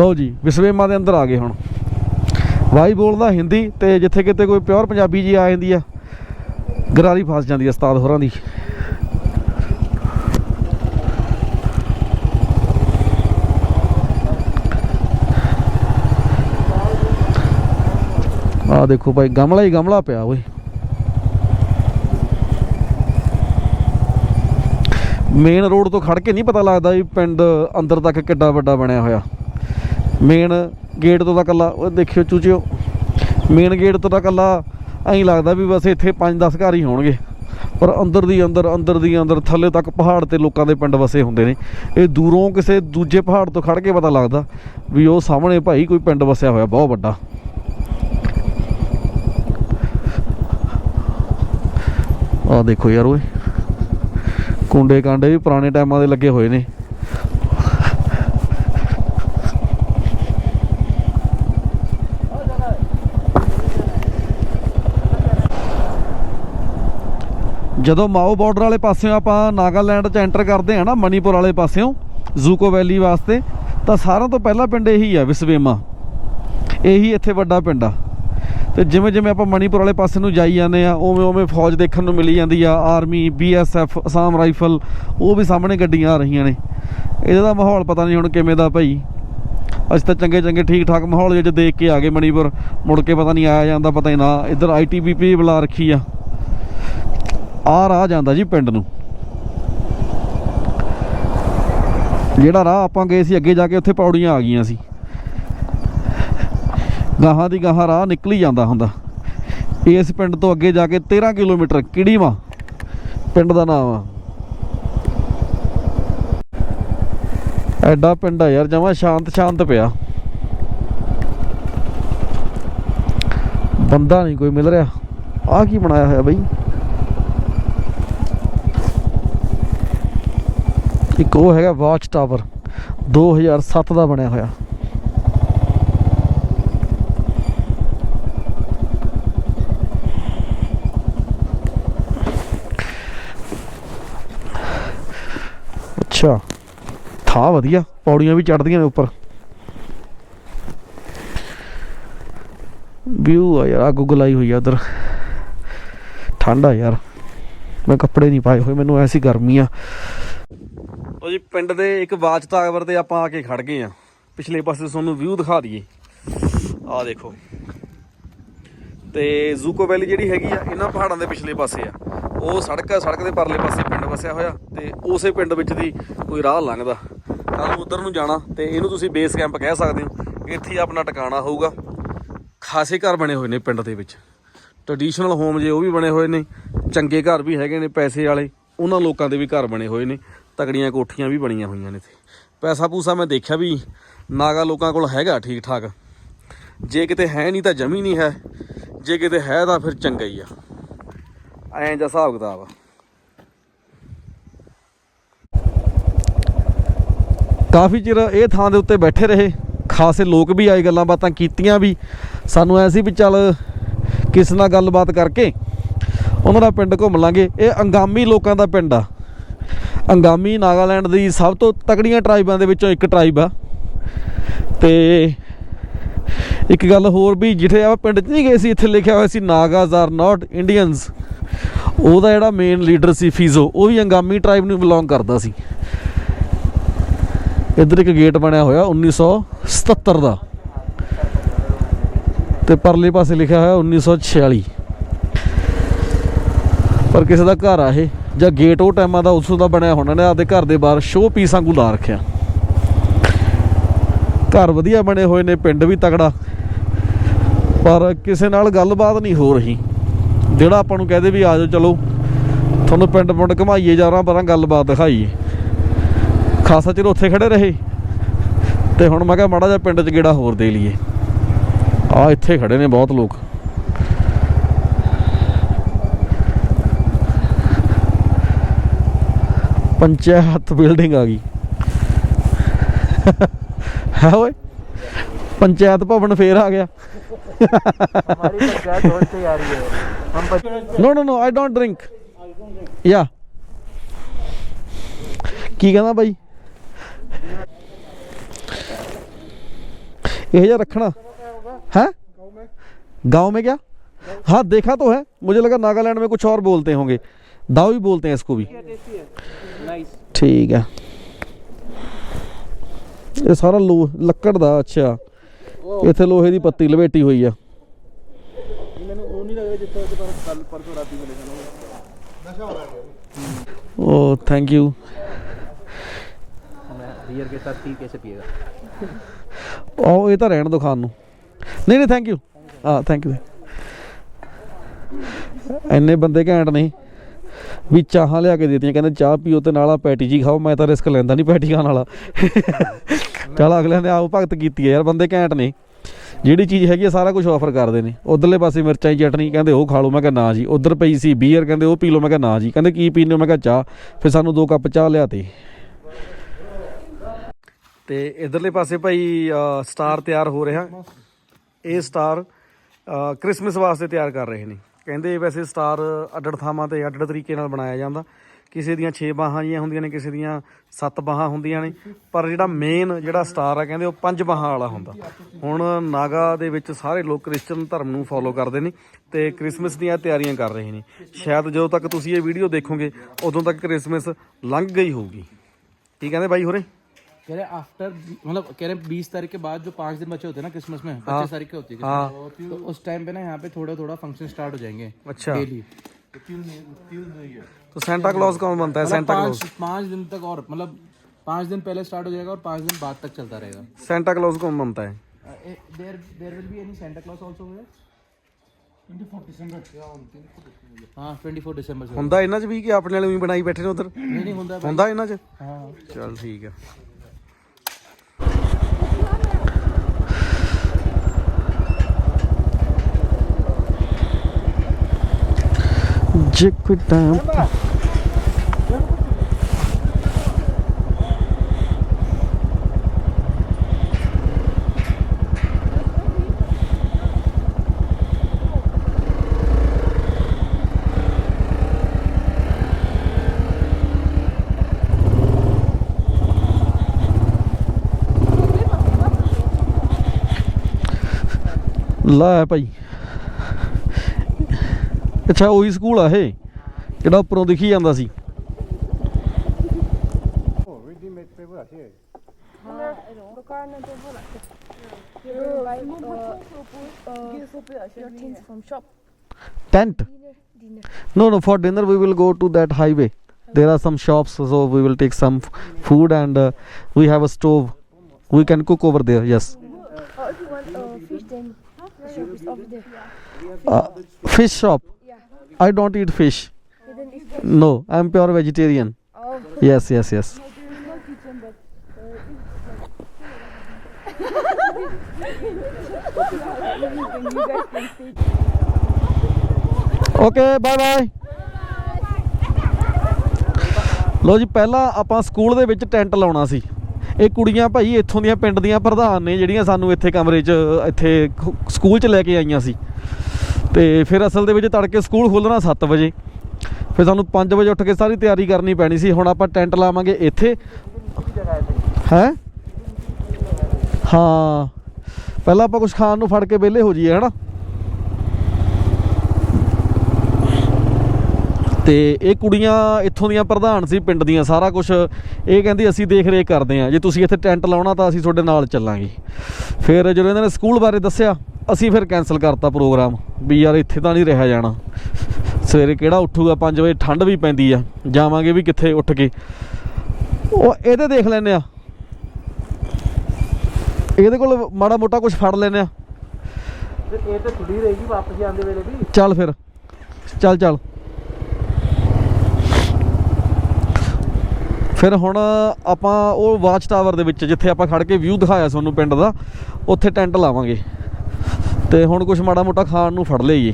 [SPEAKER 1] ਲਓ ਜੀ ਵਿਸਵੇਮਾ ਦੇ ਅੰਦਰ ਆ ਗਏ ਹੁਣ। ਬਾਈ ਬੋਲਦਾ ਹਿੰਦੀ ਤੇ ਜਿੱਥੇ ਕਿਤੇ ਕੋਈ ਪਿਓਰ ਪੰਜਾਬੀ ਜੀ ਆ ਜਾਂਦੀ ਆ, ਗਰਾਰੀ ਫਸ ਜਾਂਦੀ ਆ ਉਸਤਾਦ ਹੋਰਾਂ ਦੀ। ਆ ਦੇਖੋ ਭਾਈ, ਗਮਲਾ ਹੀ ਗਮਲਾ ਪਿਆ ਓਏ। ਮੇਨ ਰੋਡ ਤੋਂ ਖੜ ਕੇ ਨਹੀਂ ਪਤਾ ਲੱਗਦਾ ਵੀ ਪਿੰਡ ਅੰਦਰ ਤੱਕ ਕਿੱਡਾ ਵੱਡਾ ਬਣਿਆ ਹੋਇਆ। ਮੇਨ ਗੇਟ ਤੋਂ ਤਾਂ ਕੱਲਾ ਉਹ ਦੇਖਿਓ, ਚੂਚਿਓ। ਮੇਨ ਗੇਟ ਤੋਂ ਤਾਂ ਕੱਲਾ ਐਂ ਲੱਗਦਾ ਵੀ ਬਸ ਇੱਥੇ 5-10 ਘਰ ਹੀ ਹੋਣਗੇ। ਪਰ ਅੰਦਰ ਦੀ ਅੰਦਰ ਅੰਦਰ ਦੀ ਅੰਦਰ, ਥੱਲੇ ਤੱਕ ਪਹਾੜ ਤੇ ਲੋਕਾਂ ਦੇ ਪਿੰਡ ਵਸੇ ਹੁੰਦੇ ਨੇ। ਇਹ ਦੂਰੋਂ ਕਿਸੇ ਦੂਜੇ ਪਹਾੜ ਤੋਂ ਖੜ ਕੇ ਪਤਾ ਲੱਗਦਾ ਵੀ ਉਹ ਸਾਹਮਣੇ ਭਾਈ ਕੋਈ ਪਿੰਡ ਵਸਿਆ ਹੋਇਆ, ਬਹੁਤ ਵੱਡਾ। ਆਹ ਦੇਖੋ ਯਾਰ ਓਏ। ਕੁੰਡੇ ਕਾਂਡੇ ਵੀ ਪੁਰਾਣੇ ਟਾਈਮਾਂ ਦੇ ਲੱਗੇ ਹੋਏ ਨੇ। ਜਦੋਂ ਮਾਓ ਬਾਰਡਰ ਵਾਲੇ ਪਾਸਿਓਂ ਆਪਾਂ ਨਾਗਾਲੈਂਡ ਚ ਐਂਟਰ ਕਰਦੇ ਆ ਨਾ ਮਣੀਪੁਰ ਵਾਲੇ ਪਾਸਿਓਂ, ਜ਼ੂਕੋ ਵੈਲੀ ਵਾਸਤੇ, ਤਾਂ ਸਾਰਿਆਂ ਤੋਂ ਪਹਿਲਾ ਪਿੰਡ ਇਹੀ ਆ ਵਿਸਵੇਮਾ। ਇਹੀ ਇੱਥੇ ਵੱਡਾ ਪਿੰਡ ਆ। ਤੇ ਜਿਵੇਂ ਜਿਵੇਂ ਆਪਾਂ ਮਣੀਪੁਰ ਵਾਲੇ ਪਾਸੇ ਨੂੰ ਜਾਈ ਜਾਂਦੇ ਆ ਉਵੇਂ ਉਵੇਂ ਫੌਜ ਦੇਖਣ ਨੂੰ ਮਿਲੀ ਜਾਂਦੀ ਆ, ਆਰਮੀ ਬੀਐਸਐਫ ਅਸਾਮ ਰਾਈਫਲ, ਉਹ ਵੀ ਸਾਹਮਣੇ ਗੱਡੀਆਂ ਆ ਰਹੀਆਂ ਨੇ। ਇਹਦਾ ਦਾ ਮਾਹੌਲ ਪਤਾ ਨਹੀਂ ਹੁਣ ਕਿਵੇਂ ਦਾ ਭਾਈ। ਅਸੀਂ ਤਾਂ ਚੰਗੇ ਚੰਗੇ ਠੀਕ ਠਾਕ ਮਾਹੌਲ ਜਿਹੇ ਦੇਖ ਕੇ ਆ ਗਏ ਮਣੀਪੁਰ ਮੁੜ ਕੇ ਪਤਾ ਨਹੀਂ ਆਇਆ ਜਾਂਦਾ, ਪਤਾ ਹੀ ਨਾ, ਇੱਧਰ ਆਈਟੀਬੀਪੀ ਬੁਲਾ ਰੱਖੀ ਆ। ਆ ਰਾਹ ਜਾਂਦਾ ਜੀ ਪਿੰਡ ਨੂੰ। ਜਿਹੜਾ ਰਾਹ ਆਪਾਂ ਗਏ ਸੀ, ਅੱਗੇ ਜਾ ਕੇ ਉੱਥੇ ਪੌੜੀਆਂ ਆ ਗਈਆਂ ਸੀ। ਗਾਹਾਂ ਦੀ ਗਾਹਾਂ ਰਾਹ ਨਿਕਲੀ ਜਾਂਦਾ ਹੁੰਦਾ। ਇਸ ਪਿੰਡ ਤੋਂ ਅੱਗੇ ਜਾ ਕੇ 13 ਕਿਲੋਮੀਟਰ ਕਿੜੀਵਾ ਪਿੰਡ ਦਾ ਨਾਮ ਆ। ਐਡਾ ਪਿੰਡ ਆ ਯਾਰ, ਜਮਾ ਸ਼ਾਂਤ ਸ਼ਾਂਤ ਪਿਆ। ਬੰਦਾ ਨਹੀਂ ਕੋਈ ਮਿਲ ਰਿਹਾ। ਆ ਕੀ ਬਣਾਇਆ ਹੋਇਆ ਬਈ? ਇੱਕ ਉਹ ਹੈਗਾ ਵਾਚ ਟਾਵਰ 2007 ਦਾ ਬਣਿਆ ਹੋਇਆ। ਅੱਛਾ, ਥਾਂ ਵਧੀਆ, ਪੌੜੀਆਂ ਵੀ ਚੜਦੀਆਂ ਨੇ ਉੱਪਰ। ਵਿਊ ਆ ਯਾਰ ਅੱਗ ਗੁਲਾਈ ਹੋਈ ਆ ਉਧਰ। ਠੰਡ ਆ ਯਾਰ। ਮੈਂ ਕੱਪੜੇ ਨਹੀਂ ਪਾਏ ਹੋਏ, ਮੈਨੂੰ ਐਸੀ ਗਰਮੀ ਆ। ਉਹ ਜੀ, ਪਿੰਡ ਦੇ ਇੱਕ ਵਾਚ ਟਾਵਰ ਤੇ ਆਪਾਂ ਆ ਕੇ ਖੜ ਗਏ ਆ ਪਿਛਲੇ ਪਾਸੇ ਤੁਹਾਨੂੰ ਵਿਊ ਦਿਖਾ ਦਈਏ। ਆ ਦੇਖੋ। ਤੇ ਜ਼ੂਕੋ ਵੈਲੀ ਜਿਹੜੀ ਹੈਗੀ ਆ, ਇਹਨਾਂ ਪਹਾੜਾਂ ਦੇ ਪਿਛਲੇ ਪਾਸੇ ਆ। ਉਹ ਸੜਕ ਆ, ਸੜਕ ਦੇ ਪਰਲੇ ਪਾਸੇ ਪਿੰਡ ਵਸਿਆ ਹੋਇਆ ਤੇ ਉਸੇ ਪਿੰਡ ਵਿੱਚ ਦੀ ਕੋਈ ਰਾਹ ਲੰਘਦਾ। ਕੱਲ ਨੂੰ ਉਧਰ ਨੂੰ ਜਾਣਾ ਤੇ ਇਹਨੂੰ ਤੁਸੀਂ ਬੇਸ ਕੈਂਪ ਕਹਿ ਸਕਦੇ ਹੋ। ਇੱਥੇ ਆਪਣਾ ਟਿਕਾਣਾ ਹੋਊਗਾ। ਖਾਸੇ ਘਰ ਬਣੇ ਹੋਏ ਨੇ ਪਿੰਡ ਦੇ ਵਿੱਚ। ਟ੍ਰੈਡੀਸ਼ਨਲ ਹੋਮ ਜੇ ਉਹ ਵੀ ਬਣੇ ਹੋਏ ਨੇ, ਚੰਗੇ ਘਰ ਵੀ ਹੈਗੇ ਨੇ ਪੈਸੇ ਵਾਲੇ, ਉਹਨਾਂ ਲੋਕਾਂ ਦੇ ਵੀ ਘਰ ਬਣੇ ਹੋਏ ਨੇ। ਤਗੜੀਆਂ ਕੋਠੀਆਂ ਵੀ ਬਣੀਆਂ ਹੋਈਆਂ ਨੇ ਇੱਥੇ। ਪੈਸਾ ਪੂਸਾ ਮੈਂ ਦੇਖਿਆ ਵੀ ਨਾਗਾ ਲੋਕਾਂ ਕੋਲ ਹੈਗਾ ਠੀਕ ਠਾਕ ਜੇ ਕਿਤੇ ਹੈ ਨਹੀਂ ਤਾਂ ਜਮੀ ਨਹੀਂ ਹੈ, ਜੇ ਕਿਤੇ ਹੈ ਤਾਂ ਫਿਰ ਚੰਗਾ ਹੀ ਆ। ਐਂ ਜਿਹਾ ਹਿਸਾਬ ਕਿਤਾਬ ਆ। ਕਾਫੀ ਚਿਰ ਇਹ ਥਾਂ ਦੇ ਉੱਤੇ ਬੈਠੇ ਰਹੇ, ਖਾਸੇ ਲੋਕ ਵੀ ਆਏ ਗੱਲਾਂ ਬਾਤਾਂ ਕੀਤੀਆਂ ਵੀ। ਸਾਨੂੰ ਐ ਸੀ ਵੀ ਚੱਲ ਕਿਸ ਨਾਲ ਗੱਲਬਾਤ ਕਰਕੇ ਉਹਨਾਂ ਦਾ ਪਿੰਡ ਘੁੰਮ ਲਾਂਗੇ। ਇਹ ਅੰਗਾਮੀ ਲੋਕਾਂ ਦਾ ਪਿੰਡ ਆ। ਅੰਗਾਮੀ ਨਾਗਾਲੈਂਡ ਦੀ ਸਭ ਤੋਂ ਤਕੜੀਆਂ ਟਰਾਈਬਾਂ ਦੇ ਵਿੱਚੋਂ ਇੱਕ ਟਰਾਈਬ ਆ। ਤੇ ਇੱਕ ਗੱਲ ਹੋਰ ਵੀ, ਜਿੱਥੇ ਆਪਾਂ ਪਿੰਡ 'ਚ ਨਹੀਂ ਗਏ ਸੀ, ਇੱਥੇ ਲਿਖਿਆ ਹੋਇਆ ਸੀ, ਨਾਗਾਜ਼ ਆਰ ਨਾਟ ਇੰਡੀਅਨਸ। ਉਹਦਾ ਜਿਹੜਾ ਮੇਨ ਲੀਡਰ ਸੀ ਫੀਜ਼ੋ, ਉਹ ਵੀ ਅੰਗਾਮੀ ਟਰਾਈਬ ਨੂੰ ਬਿਲੋਂਗ ਕਰਦਾ ਸੀ। ਇੱਧਰ ਇੱਕ ਗੇਟ ਬਣਿਆ ਹੋਇਆ 1977 ਦਾ। ਤੇ ਪਰਲੇ ਪਾਸੇ ਲਿਖਿਆ ਹੋਇਆ 1946 ਪਰ ਕਿਸੇ ਦਾ ਘਰ ਆ ਇਹ। ਜਾਂ ਗੇਟ ਉਹ ਟਾਈਮਾਂ ਦਾ, ਉਸੋਂ ਦਾ ਬਣਿਆ ਹੋਣਾ ਨੇ, ਆਪਦੇ ਘਰ ਦੇ ਬਾਹਰ ਸ਼ੋਅ ਪੀਸ ਵਾਂਗੂ ਲਾ ਰੱਖਿਆ। ਘਰ ਵਧੀਆ ਬਣੇ ਹੋਏ ਨੇ, ਪਿੰਡ ਵੀ ਤਗੜਾ ਪਰ ਕਿਸੇ ਨਾਲ ਗੱਲਬਾਤ ਨਹੀਂ ਹੋ ਰਹੀ। ਜਿਹੜਾ ਆਪਾਂ ਨੂੰ ਕਹਦੇ ਵੀ ਆਜੋ ਚਲੋ, ਤੁਹਾਨੂੰ ਪਿੰਡ ਪੁੰਡ ਘਮਾਈਏ ਜਾਰਾਂ ਪਰਾਂ ਗੱਲਬਾਤ ਦਿਖਾਈਏ। ਖਾਸਾ ਚਿਰ ਉੱਥੇ ਖੜੇ ਰਹੇ। ਤੇ ਹੁਣ ਮੈਂ ਕਿਹਾ ਮਾੜਾ ਜਿਹਾ ਪਿੰਡ 'ਚ ਗੇੜਾ ਹੋਰ ਦੇ ਲਈਏ। ਆ ਇੱਥੇ ਖੜੇ ਨੇ ਬਹੁਤ ਲੋਕ। ਪੰਚਾਇਤ ਬਿਲਡਿੰਗ ਆ ਗਈ ਹੈ ਓਏ ਪੰਚਾਇਤ ਭਵਨ ਫੇਰ ਆ ਗਿਆ
[SPEAKER 2] हमारी पंचायत बहुत से आ रही है हम panchayat
[SPEAKER 1] no no no I don't drink ਯਾ ਕੀ ਕਹਿੰਦਾ ਬਾਈ ਇਹ ਜਿਹਾ ਰੱਖਣਾ ਹੈ गांव में क्या हाँ देखा तो है मुझे लगा नागालैंड में कुछ और बोलते होंगे दाव ही बोलते हैं इसको भी ਠੀਕ ਆ ਇਹ ਸਾਰਾ ਲੋ ਲੱਕੜ ਦਾ ਅੱਛਾ। ਇੱਥੇ ਲੋਹੇ ਦੀ ਪੱਤੀ ਲਵੇਟੀ ਹੋਈ ਆ।
[SPEAKER 2] ਉਹ
[SPEAKER 1] ਥੈਂਕ ਯੂ ਉਹ ਇਹ ਤਾਂ ਰਹਿਣ ਦੁਖਾਨ ਨੂੰ। ਨਹੀਂ ਨਹੀਂ ਥੈਂਕ ਯੂ ਹਾਂ ਥੈਂਕ ਯੂ ਐਨੇ ਬੰਦੇ ਘੈਂਟ ਨਹੀਂ ਵੀ ਚਾਹਾਂ ਲਿਆ ਕੇ ਦਿੱਤੀਆਂ ਕਹਿੰਦੇ ਚਾਹ ਪੀਓ ਤੇ ਨਾਲ ਆ ਪੈਟੀ ਜੀ ਖਾਓ ਮੈਂ ਤਾਂ ਰਿਸਕ ਲੈਂਦਾ ਨਹੀਂ ਪੈਟੀ ਖਾਣ ਵਾਲਾ। ਚਲ ਅਗਲਿਆਂ ਨੇ ਆਓ ਭਗਤ ਕੀਤੀ ਹੈ ਯਾਰ ਬੰਦੇ ਘੈਂਟ ਨੇ। ਜਿਹੜੀ ਚੀਜ਼ ਹੈਗੀ ਆ ਸਾਰਾ ਕੁਝ ਆਫਰ ਕਰਦੇ ਨੇ। ਉਧਰਲੇ ਪਾਸੇ ਮਿਰਚਾਂ ਦੀ ਚਟਨੀ ਕਹਿੰਦੇ ਉਹ ਖਾ ਲਓ ਮੈਂ ਕਿਹਾ ਨਾ ਜੀ। ਉਧਰ ਪਈ ਸੀ ਬੀਅਰ ਕਹਿੰਦੇ ਉਹ ਪੀ ਲਓ ਮੈਂ ਕਿਹਾ ਨਾ ਜੀ। ਕਹਿੰਦੇ ਕੀ ਪੀਂਦੇ ਹੋ? ਮੈਂ ਕਿਹਾ ਚਾਹ। ਫਿਰ ਸਾਨੂੰ ਦੋ ਕੱਪ ਚਾਹ ਲਿਆਤੇ ਤੇ। ਇਧਰਲੇ ਪਾਸੇ ਭਾਈ ਸਟਾਰ ਤਿਆਰ ਹੋ ਰਿਹਾ। ਇਹ ਸਟਾਰ ਅ, ਕ੍ਰਿਸਮਸ ਵਾਸਤੇ ਤਿਆਰ ਕਰ ਰਹੇ ਨੇ। ਕਹਿੰਦੇ ਵੈਸੇ ਸਟਾਰ ਅੱਡੜ ਥਾਵਾਂ ਤੇ ਅੱਡੜ ਤਰੀਕੇ ਨਾਲ ਬਣਾਇਆ ਜਾਂਦਾ। ਕਿਸੇ ਦੀਆਂ 6 ਬਾਹਾਂ ਜੀਆਂ ਹੁੰਦੀਆਂ ਨੇ, ਕਿਸੇ ਦੀਆਂ 7 ਬਾਹਾਂ ਹੁੰਦੀਆਂ ਨੇ। ਪਰ ਜਿਹੜਾ ਮੇਨ ਜਿਹੜਾ ਸਟਾਰ ਆ, ਕਹਿੰਦੇ ਉਹ ਪੰਜ ਬਾਹਾਂ ਵਾਲਾ ਹੁੰਦਾ। ਹੁਣ ਨਾਗਾ ਦੇ ਵਿੱਚ ਸਾਰੇ ਲੋਕ ਕ੍ਰਿਸਚਨ ਧਰਮ ਨੂੰ ਫੋਲੋ ਕਰਦੇ ਨੇ ਤੇ ਕ੍ਰਿਸਮਸ ਦੀਆਂ ਤਿਆਰੀਆਂ ਕਰ ਰਹੇ ਨੇ। ਸ਼ਾਇਦ ਜਦੋਂ ਤੱਕ ਤੁਸੀਂ ਇਹ ਵੀਡੀਓ ਦੇਖੋਗੇ, ਉਦੋਂ ਤੱਕ ਕ੍ਰਿਸਮਸ ਲੰਘ ਗਈ ਹੋਊਗੀ। ਕੀ ਕਹਿੰਦੇ ਬਾਈ ਹੋਰੇ?
[SPEAKER 3] कह रहे आफ्टर मतलब कह रहे बीस तारीख के बाद जो पाँच दिन बचे होते हैं ना क्रिसमस में पच्चीस तारीख के होती है
[SPEAKER 1] हाँ।
[SPEAKER 3] Christmas, तो उस टाइम पे ना यहाँ पे थोड़ा थोड़ा फंक्शन स्टार्ट हो जाएंगे
[SPEAKER 1] अच्छा
[SPEAKER 3] डेली
[SPEAKER 1] तो सेंटा क्लॉज कौन बनता है
[SPEAKER 3] मतलब
[SPEAKER 1] सेंटा क्लॉज
[SPEAKER 3] पाँच पाँच दिन तक और मतलब पाँच दिन पहले स्टार्ट हो जाएगा और पाँच दिन बाद तक चलता रहेगा
[SPEAKER 1] सेंटा क्लॉज कौन बनता है
[SPEAKER 3] there there will be any Santa Claus also हाँ ट्वेंटी फोर दिसंबर से
[SPEAKER 1] ਹੁੰਦਾ ਇਹਨਾਂ 'ਚ ਵੀ ਕਿ ਆਪਣੇ ਵਾਲੇ ਵੀ ਬਣਾਈ ਬੈਠੇ ਨੇ ਉਧਰ
[SPEAKER 3] नहीं नहीं होता है
[SPEAKER 1] ਹੁੰਦਾ ਇਹਨਾਂ 'ਚ
[SPEAKER 3] हाँ
[SPEAKER 1] ਚਲ ਠੀਕ ਆ ਜਿੱਕ ਟਾਈਮ ਲੈ ਭਾਈ ਅੱਛਾ ਉਹੀ ਸਕੂਲ ਆ ਇਹ ਜਿਹੜਾ ਉੱਪਰੋਂ ਦਿਖੀ ਜਾਂਦਾ ਸੀ
[SPEAKER 4] uh, uh,
[SPEAKER 1] tent no no for dinner we will go to that highway there are some shops so we will take some f- food and uh, we have a stove we can cook over there yes
[SPEAKER 4] uh, fish, shop
[SPEAKER 1] i don't eat fish.
[SPEAKER 4] Okay, then if
[SPEAKER 1] no i'm pure vegetarian.
[SPEAKER 4] Oh,
[SPEAKER 1] yes yes yes. Okay bye bye ਲੋ ਜੀ ਪਹਿਲਾਂ ਆਪਾਂ ਸਕੂਲ ਦੇ ਵਿੱਚ ਟੈਂਟ ਲਾਉਣਾ ਸੀ। ਇਹ ਕੁੜੀਆਂ ਭਾਈ ਇੱਥੋਂ ਦੀਆਂ ਪਿੰਡ ਦੀਆਂ ਪ੍ਰਧਾਨ ਨੇ ਜਿਹੜੀਆਂ ਸਾਨੂੰ ਇੱਥੇ ਕਮਰੇ 'ਚ ਇੱਥੇ ਸਕੂਲ 'ਚ ਲੈ ਕੇ ਆਈਆਂ ਸੀ। ਤੇ ਫਿਰ ਅਸਲ ਦੇ ਵਿੱਚ ਤੜਕੇ ਸਕੂਲ ਖੁੱਲਣਾ 7 ਵਜੇ। ਫਿਰ ਸਾਨੂੰ 5 ਵਜੇ ਉੱਠ ਕੇ ਸਾਰੀ ਤਿਆਰੀ ਕਰਨੀ ਪੈਣੀ ਸੀ। ਹੁਣ ਆਪਾਂ ਟੈਂਟ ਲਾਵਾਂਗੇ ਇੱਥੇ। ਹੈ? ਹਾਂ। ਪਹਿਲਾਂ ਆਪਾਂ ਕੁਝ ਖਾਣ ਨੂੰ ਫੜ ਕੇ ਵਿਹਲੇ ਹੋ ਜਾਈਏ, ਹਨਾ? ਤੇ ਇਹ ਕੁੜੀਆਂ ਇੱਥੋਂ ਦੀਆਂ ਪ੍ਰਧਾਨ ਸੀ ਪਿੰਡ ਦੀਆਂ, ਸਾਰਾ ਕੁਝ ਇਹ ਕਹਿੰਦੀ, ਅਸੀਂ ਦੇਖ ਰੇਖ ਕਰਦੇ ਹਾਂ। ਜੇ ਤੁਸੀਂ ਇੱਥੇ ਟੈਂਟ ਲਾਉਣਾ ਤਾਂ ਅਸੀਂ ਤੁਹਾਡੇ ਨਾਲ ਚੱਲਾਂਗੇ। ਫਿਰ ਜਦੋਂ ਇਹਨਾਂ ਨੇ ਸਕੂਲ ਬਾਰੇ ਦੱਸਿਆ ਅਸੀਂ ਫਿਰ ਕੈਨਸਲ ਕਰਤਾ ਪ੍ਰੋਗਰਾਮ ਵੀ ਯਾਰ ਇੱਥੇ ਤਾਂ ਨਹੀਂ ਰਿਹਾ ਜਾਣਾ। ਸਵੇਰੇ ਕਿਹੜਾ ਉੱਠੂਗਾ? 5 ਵਜੇ ਠੰਡ ਵੀ ਪੈਂਦੀ ਆ। ਜਾਵਾਂਗੇ ਵੀ ਕਿੱਥੇ ਉੱਠ ਕੇ। ਉਹ ਇਹਦੇ ਦੇਖ ਲੈਨੇ ਆ। ਇਹਦੇ ਕੋਲ ਮਾੜਾ ਮੋਟਾ ਕੁਝ ਫੜ ਲੈਨੇ ਆ।
[SPEAKER 3] ਇਹ ਤਾਂ ਖੁੱਲੀ ਰਹੇਗੀ ਵਾਪਸ ਜਾਂਦੇ ਵੇਲੇ ਵੀ
[SPEAKER 1] ਚੱਲ ਫਿਰ। ਚੱਲ ਚੱਲ। ਫਿਰ ਹੁਣ ਆਪਾਂ ਉਹ ਵਾਚ ਟਾਵਰ ਦੇ ਵਿੱਚ ਜਿੱਥੇ ਆਪਾਂ ਖੜ ਕੇ ਵਿਊ ਦਿਖਾਇਆ ਤੁਹਾਨੂੰ ਪਿੰਡ ਦਾ, ਉੱਥੇ ਟੈਂਟ ਲਾਵਾਂਗੇ। ਤੇ ਹੁਣ ਕੁਝ ਮਾੜਾ ਮੋਟਾ ਖਾਣ ਨੂੰ ਫੜ ਲਈਏ।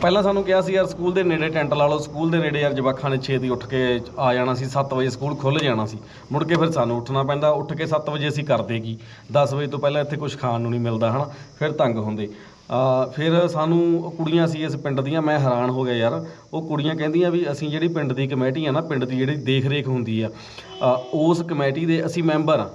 [SPEAKER 1] ਪਹਿਲਾਂ ਸਾਨੂੰ ਕਿਹਾ ਸੀ ਯਾਰ ਸਕੂਲ ਦੇ ਨੇੜੇ ਟੈਂਟ ਲਾ ਲਓ ਸਕੂਲ ਦੇ ਨੇੜੇ ਯਾਰ ਜਵਾਖਾਂ ਨੇ ਛੇਤੀ ਉੱਠ ਕੇ ਆ ਜਾਣਾ ਸੀ 7 ਵਜੇ ਸਕੂਲ ਖੁੱਲ ਜਾਣਾ ਸੀ। ਮੁੜ ਕੇ ਫਿਰ ਸਾਨੂੰ ਉੱਠਣਾ ਪੈਂਦਾ ਉੱਠ ਕੇ 7 ਵਜੇ ਅਸੀਂ ਕਰਦੇ ਕੀ। 10 ਵਜੇ ਤੋਂ ਪਹਿਲਾਂ ਇੱਥੇ ਕੁਝ ਖਾਣ ਨੂੰ ਨਹੀਂ ਮਿਲਦਾ ਹਨਾ? ਫਿਰ ਤੰਗ ਹੁੰਦੇ। ਫਿਰ ਸਾਨੂੰ ਕੁੜੀਆਂ ਸੀ ਇਸ ਪਿੰਡ ਦੀਆਂ ਮੈਂ ਹੈਰਾਨ ਹੋ ਗਿਆ ਯਾਰ। ਉਹ ਕੁੜੀਆਂ ਕਹਿੰਦੀਆਂ ਵੀ ਅਸੀਂ ਜਿਹੜੀ ਪਿੰਡ ਦੀ ਕਮੇਟੀ ਆ ਨਾ ਪਿੰਡ ਦੀ ਜਿਹੜੀ ਦੇਖ ਰੇਖ ਹੁੰਦੀ ਆ ਆ, ਉਸ ਕਮੇਟੀ ਦੇ ਅਸੀਂ ਮੈਂਬਰ ਆ।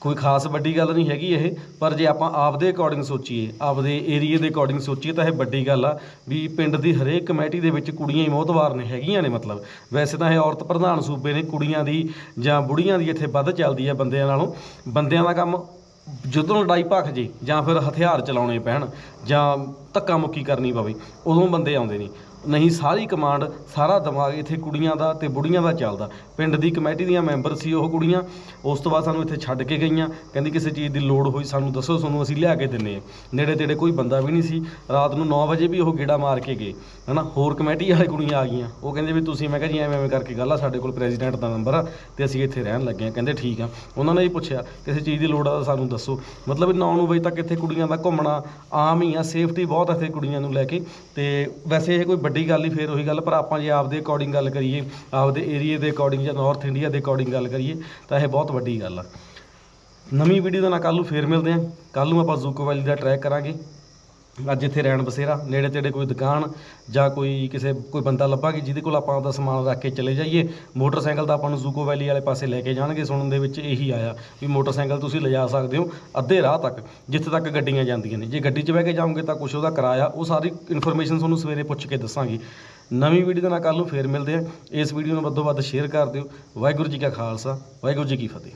[SPEAKER 1] ਕੋਈ ਖਾਸ ਵੱਡੀ ਗੱਲ ਨਹੀਂ ਹੈਗੀ ਇਹ, ਪਰ ਜੇ ਆਪਾਂ ਆਪਦੇ ਅਕੋਰਡਿੰਗ ਸੋਚੀਏ, ਆਪਦੇ ਏਰੀਏ ਦੇ ਅਕੋਰਡਿੰਗ ਸੋਚੀਏ ਤਾਂ ਇਹ ਵੱਡੀ ਗੱਲ ਆ ਵੀ ਪਿੰਡ ਦੀ ਹਰੇਕ ਕਮੇਟੀ ਦੇ ਵਿੱਚ ਕੁੜੀਆਂ ਹੀ ਮੋਹਤਵਾਰ ਨੇ, ਹੈਗੀਆਂ ਨੇ ਮਤਲਬ। ਵੈਸੇ ਤਾਂ ਇਹ ਔਰਤ ਪ੍ਰਧਾਨ ਸੂਬੇ ਨੇ, ਕੁੜੀਆਂ ਦੀ ਜਾਂ ਬੁੜੀਆਂ ਦੀ ਇੱਥੇ ਵੱਧ ਚੱਲਦੀ ਆ ਬੰਦਿਆਂ ਨਾਲੋਂ। ਬੰਦਿਆਂ ਦਾ ਕੰਮ ਜਦੋਂ ਲੜਾਈ ਭਖ ਜੇ ਜਾਂ ਫਿਰ ਹਥਿਆਰ ਚਲਾਉਣੇ ਪੈਣ ਜਾਂ ਧੱਕਾ ਮੁੱਕੀ ਕਰਨੀ ਪਵੇ, ਉਦੋਂ ਬੰਦੇ ਆਉਂਦੇ ਨੇ। ਨਹੀਂ, ਸਾਰੀ ਕਮਾਂਡ ਸਾਰਾ ਦਿਮਾਗ ਇੱਥੇ ਕੁੜੀਆਂ ਦਾ ਤੇ ਬੁੜੀਆਂ ਦਾ ਚੱਲਦਾ। ਪਿੰਡ ਦੀ ਕਮੇਟੀ ਦੀਆਂ ਮੈਂਬਰ ਸੀ ਉਹ ਕੁੜੀਆਂ। ਉਸ ਤੋਂ ਬਾਅਦ ਸਾਨੂੰ ਇੱਥੇ ਛੱਡ ਕੇ ਗਈਆਂ। ਕਹਿੰਦੀ ਕਿਸੇ ਚੀਜ਼ ਦੀ ਲੋੜ ਹੋਈ, ਸਾਨੂੰ ਦੱਸੋ, ਤੁਹਾਨੂੰ ਅਸੀਂ ਲਿਆ ਕੇ ਦਿੰਨੇ ਆ ਨੇੜੇ ਤੇੜੇ ਕੋਈ ਬੰਦਾ ਵੀ ਨਹੀਂ ਸੀ। ਰਾਤ ਨੂੰ 9 ਵਜੇ ਵੀ ਉਹ ਗੇੜਾ ਮਾਰ ਕੇ ਗਏ। ਹਨਾ, ਹੋਰ ਕਮੇਟੀ ਵਾਲੇ ਕੁੜੀਆਂ ਆ ਗਈਆਂ। ਉਹ ਕਹਿੰਦੇ ਵੀ ਤੁਸੀਂ, ਮੈਂ ਕਿਹਾ ਜੀ ਐਵੇਂ ਐਵੇਂ ਕਰਕੇ ਗੱਲ ਆ, ਸਾਡੇ ਕੋਲ ਪ੍ਰੈਜ਼ੀਡੈਂਟ ਦਾ ਨੰਬਰ ਆ ਤੇ ਅਸੀਂ ਇੱਥੇ ਰਹਿਣ ਲੱਗੇ ਆ ਕਹਿੰਦੇ ਠੀਕ ਆ। ਉਹਨਾਂ ਨੇ ਵੀ ਪੁੱਛਿਆ, ਕਿਸੇ ਚੀਜ਼ ਦੀ ਲੋੜ ਆ ਤਾਂ ਸਾਨੂੰ ਦੱਸੋ। ਮਤਲਬ 9 ਵਜੇ ਤੱਕ ਇੱਥੇ ਕੁੜੀਆਂ ਦਾ ਘੁੰਮਣਾ ਆਮ ਹੀ ਆ। ਸੇਫਟੀ ਬਹੁਤ ਇੱਥੇ ਕੁੜੀਆਂ ਨੂੰ ਲੈ ਕੇ। ਤੇ ਵੈਸੇ ਇਹ ਕੋਈ ਵੱਡੀ ਗੱਲ ਨਹੀਂ, ਫੇਰ ਉਹੀ ਗੱਲ, ਪਰ ਆਪਾਂ ਜੇ ਆਪਦੇ ਅਕੋਰਡਿੰਗ ਗੱਲ ਕਰੀਏ, ਆਪਦੇ ਏਰੀਏ ਦੇ ਅਕੋਰਡਿੰਗ ਜਾਂ ਨਾਰਥ ਇੰਡੀਆ ਦੇ ਅਕੋਰਡਿੰਗ ਗੱਲ ਕਰੀਏ, ਤਾਂ ਇਹ ਬਹੁਤ ਵੱਡੀ ਗੱਲ ਆ। ਨਵੀਂ ਵੀਡੀਓ ਦੇ ਨਾਲ ਕੱਲ ਨੂੰ ਫੇਰ ਮਿਲਦੇ ਹਾਂ। ਕੱਲ ਨੂੰ ਆਪਾਂ ਜ਼ੂਕੋ ਵੈਲੀ ਦਾ ਟਰੈਕ ਕਰਾਂਗੇ। ਅੱਜ ਇੱਥੇ ਰਹਿਣ ਬਸੇਰਾ, ਨੇੜੇ ਤੇੜੇ ਕੋਈ ਦੁਕਾਨ ਜਾਂ ਕੋਈ ਕਿਸੇ, ਕੋਈ ਬੰਦਾ ਲੱਭਾਂਗੇ ਜਿਹਦੇ ਕੋਲ ਆਪਾਂ ਆਪਦਾ ਸਮਾਨ ਰੱਖ ਕੇ ਚਲੇ ਜਾਈਏ, ਮੋਟਰਸਾਈਕਲ ਤਾਂ ਆਪਾਂ ਨੂੰ ਜ਼ੂਕੋ ਵੈਲੀ ਵਾਲੇ ਪਾਸੇ ਲੈ ਕੇ ਜਾਣਗੇ, ਸੁਣਨ ਦੇ ਵਿੱਚ ਇਹੀ ਆਇਆ ਵੀ ਮੋਟਰਸਾਈਕਲ ਤੁਸੀਂ ਲਿਜਾ ਸਕਦੇ ਹੋ ਅੱਧੇ ਰਾਹ ਤੱਕ, ਜਿੱਥੇ ਤੱਕ ਗੱਡੀਆਂ ਜਾਂਦੀਆਂ ਨੇ। ਜੇ ਗੱਡੀ 'ਚ ਬਹਿ ਕੇ ਜਾਓਗੇ ਤਾਂ ਕੁਛ ਉਹਦਾ ਕਿਰਾਇਆ, ਉਹ ਸਾਰੀ ਇਨਫੋਰਮੇਸ਼ਨ ਤੁਹਾਨੂੰ ਸਵੇਰੇ ਪੁੱਛ ਕੇ ਦੱਸਾਂਗੇ। ਨਵੀਂ ਵੀਡੀਓ ਦੇ ਨਾਲ ਕੱਲ ਨੂੰ ਫੇਰ ਮਿਲਦੇ ਆ ਇਸ ਵੀਡੀਓ ਨੂੰ ਵੱਧੋ ਵੱਧ ਸ਼ੇਅਰ ਕਰ ਦਿਓ। ਵਾਹਿਗੁਰੂ ਜੀ ਕਾ ਖਾਲਸਾ, ਵਾਹਿਗੁਰੂ ਜੀ ਕੀ ਫਤਿਹ।